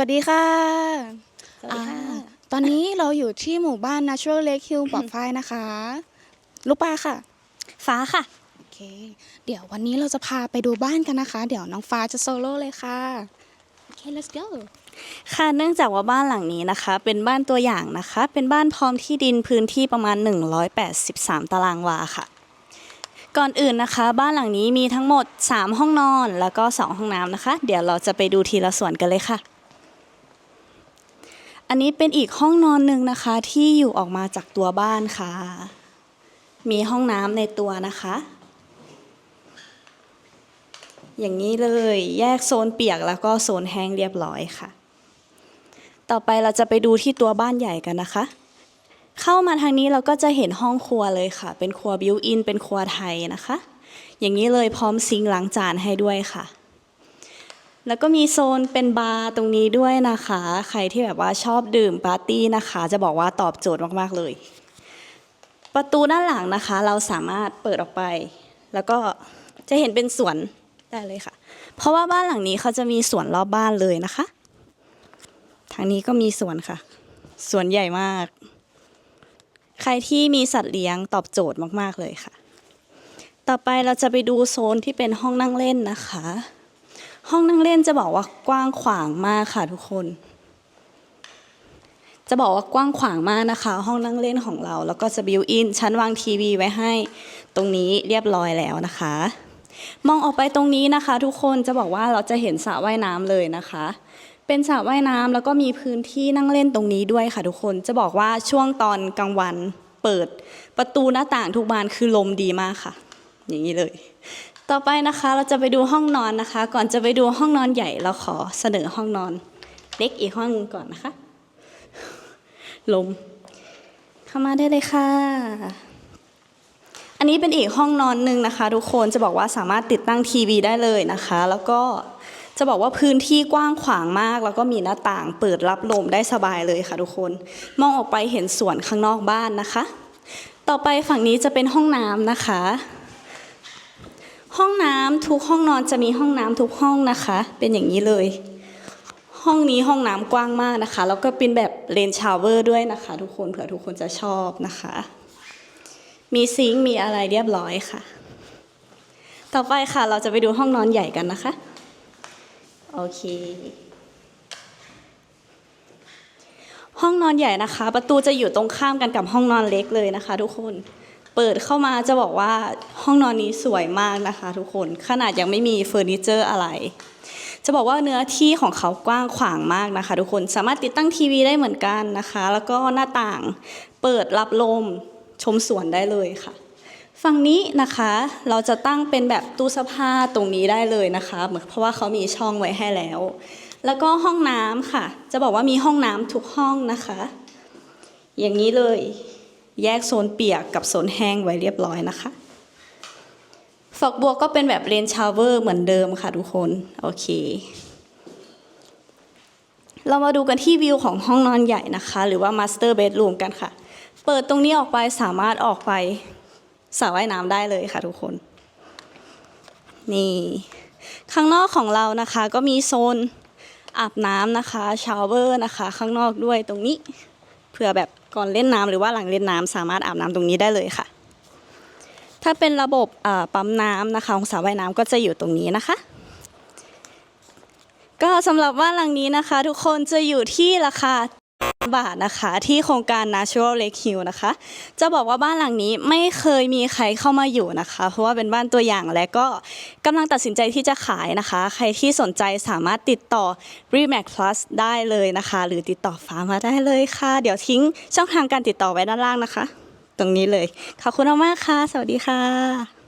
วัสดีค่ะ สวัสดีค่ะอ่าตอนนี้เราอยู่ที่หมู่บ้าน Natural Lake Hill ปลอดไฟนะคะ ลูกปลาค่ะ ฟ้าค่ะ โอเค เดี๋ยววันนี้เราจะพาไปดูบ้านกันนะคะ เดี๋ยวน้องฟ้าจะโซโล่เลยค่ะ โอเค let's go ค่ะ เนื่องจากว่าบ้านหลังนี้นะคะ เป็นบ้านตัวอย่างนะคะ เป็นบ้านพร้อมที่ดินพื้นที่ประมาณ 183 ตารางวาค่ะ ก่อนอื่นนะคะ บ้านหลังนี้มีทั้งหมด 3 ห้องนอนแล้วก็ 2 ห้องน้ำนะคะ เดี๋ยวเราจะไปดูทีละส่วนกันเลยค่ะ อันนี้เป็นอีกห้องนอนหนึ่งนะคะที่อยู่ออกมาจากตัวบ้านค่ะ มีห้องน้ำในตัวนะคะ อย่างนี้เลยแยกโซนเปียกแล้วก็โซนแห้งเรียบร้อยค่ะ ต่อไปเราจะไปดูที่ตัวบ้านใหญ่กันนะคะ เข้ามาทางนี้เราก็จะเห็นห้องครัวเลยค่ะ เป็นครัวบิวอินเป็นครัวไทยนะคะ อย่างนี้เลยพร้อมซิงล้างจานให้ด้วยค่ะ แล้วก็มีโซนเป็นบาร์ตรงนี้ด้วยนะคะ ใครที่แบบว่าชอบดื่มปาร์ตี้นะคะ จะบอกว่าตอบโจทย์มากๆเลย ประตูด้านหลังนะคะ เราสามารถเปิดออกไป แล้วก็จะเห็นเป็นสวนได้เลยค่ะ เพราะว่าบ้านหลังนี้เขาจะมีสวนรอบบ้านเลยนะคะ ทางนี้ก็มีสวนค่ะ สวนใหญ่มาก ใครที่มีสัตว์เลี้ยงตอบโจทย์มากๆเลยค่ะ ต่อไปเราจะไปดูโซนที่เป็นห้องนั่งเล่นนะคะ ห้องนั่งเล่นจะบอกว่ากว้างขวางมากค่ะทุกคน จะบอกว่ากว้างขวางมากนะคะ ห้องนั่งเล่นของเรา แล้วก็จะบิวอินชั้นวางทีวีไว้ให้ตรงนี้เรียบร้อยแล้วนะคะ มองออกไปตรงนี้นะคะ ทุกคนจะบอกว่าเราจะเห็นสระว่ายน้ำเลยนะคะ เป็นสระว่ายน้ำแล้วก็มีพื้นที่นั่งเล่นตรงนี้ด้วยค่ะ ทุกคนจะบอกว่าช่วงตอนกลางวันเปิด ประตูหน้าต่างทุกบานคือลมดีมากค่ะ อย่างนี้เลย ต่อไปนะคะเราจะไปดูห้องนอนนะคะ ก่อนจะไปดูห้องนอนใหญ่เราขอเสนอห้องนอนเล็กอีกห้องหนึงก่อนนะคะ ลมเข้ามาได้เลยค่ะ อันนี้เป็นอีกห้องนอนหนึ่งนะคะ ทุกคนจะบอกว่าสามารถติดตั้งทีวีได้เลยนะคะ แล้วก็จะบอกว่าพื้นที่กว้างขวางมาก แล้วก็มีหน้าต่างเปิดรับลมได้สบายเลยค่ะ ทุกคนมองออกไปเห็นสวนข้างนอกบ้านนะคะ ต่อไปฝั่งนี้จะเป็นห้องน้ำนะคะ ห้องน้ำทุกห้องนอนจะมีห้องน้ำทุกห้องนะคะ เป็นอย่างนี้เลย ห้องนี้ห้องน้ำกว้างมากนะคะ แล้วก็เป็นแบบเลนชาวเวอร์ด้วยนะคะ ทุกคนเผื่อทุกคนจะชอบนะคะ มีซิงค์มีอะไรเรียบร้อยค่ะ ต่อไปค่ะเราจะไปดูห้องนอนใหญ่กันนะคะ โอเคห้องนอนใหญ่นะคะ ประตูจะอยู่ตรงข้ามกันกับห้องนอนเล็กเลยนะคะ ทุกคน เปิดเข้ามาจะบอกว่าห้องนอนนี้สวยมากนะคะ ทุกคนขนาดยังไม่มีเฟอร์นิเจอร์อะไร จะบอกว่าเนื้อที่ของเขากว้างขวางมากนะคะ ทุกคนสามารถติดตั้งทีวีได้เหมือนกันนะคะ แล้วก็หน้าต่างเปิดรับลมชมสวนได้เลยค่ะ ฝั่งนี้นะคะเราจะตั้งเป็นแบบตู้เสื้อผ้าตรงนี้ได้เลยนะคะ เหมือนเพราะว่าเขามีช่องไว้ให้แล้ว แล้วก็ห้องน้ำค่ะ จะบอกว่ามีห้องน้ำทุกห้องนะคะ อย่างนี้เลย แยกโซนเปียกกับโซนแห้งไว้เรียบร้อยนะคะ ฝักบัวก็เป็นแบบเลนชาวเวอร์เหมือนเดิมค่ะทุกคน โอเค เรามาดูกันที่วิวของห้องนอนใหญ่นะคะ หรือว่ามาสเตอร์เบดรูมกันค่ะ เปิดตรงนี้ออกไปสามารถออกไปสระว่ายน้ำได้เลยค่ะทุกคน นี่ ข้างนอกของเรานะคะก็มีโซนอาบน้ำนะคะชาวเวอร์นะคะ ข้างนอกด้วยตรงนี้เผื่อแบบ ก่อนเล่นน้ำหรือว่าหลังเล่นน้ำสามารถอาบน้ำตรงนี้ได้เลยค่ะ ถ้าเป็นระบบปั๊มน้ำนะคะของสระว่ายน้ำก็จะอยู่ตรงนี้นะคะ ก็สำหรับบ้านหลังนี้นะคะ ทุกคนจะอยู่ที่ราคา บาทนะคะที่โครงการ Natural Lake Hill นะคะ จะบอกว่าบ้านหลังนี้ไม่เคยมีใครเข้ามาอยู่นะคะ เพราะว่าเป็นบ้านตัวอย่างและก็กำลังตัดสินใจที่จะขายนะคะ ใครที่สนใจสามารถติดต่อ Remax Plus ได้เลยนะคะ หรือติดต่อฟ้ามาได้เลยค่ะ เดี๋ยวทิ้งช่องทางการติดต่อไว้ด้านล่างนะคะ ตรงนี้เลยขอบคุณมากค่ะ สวัสดีค่ะ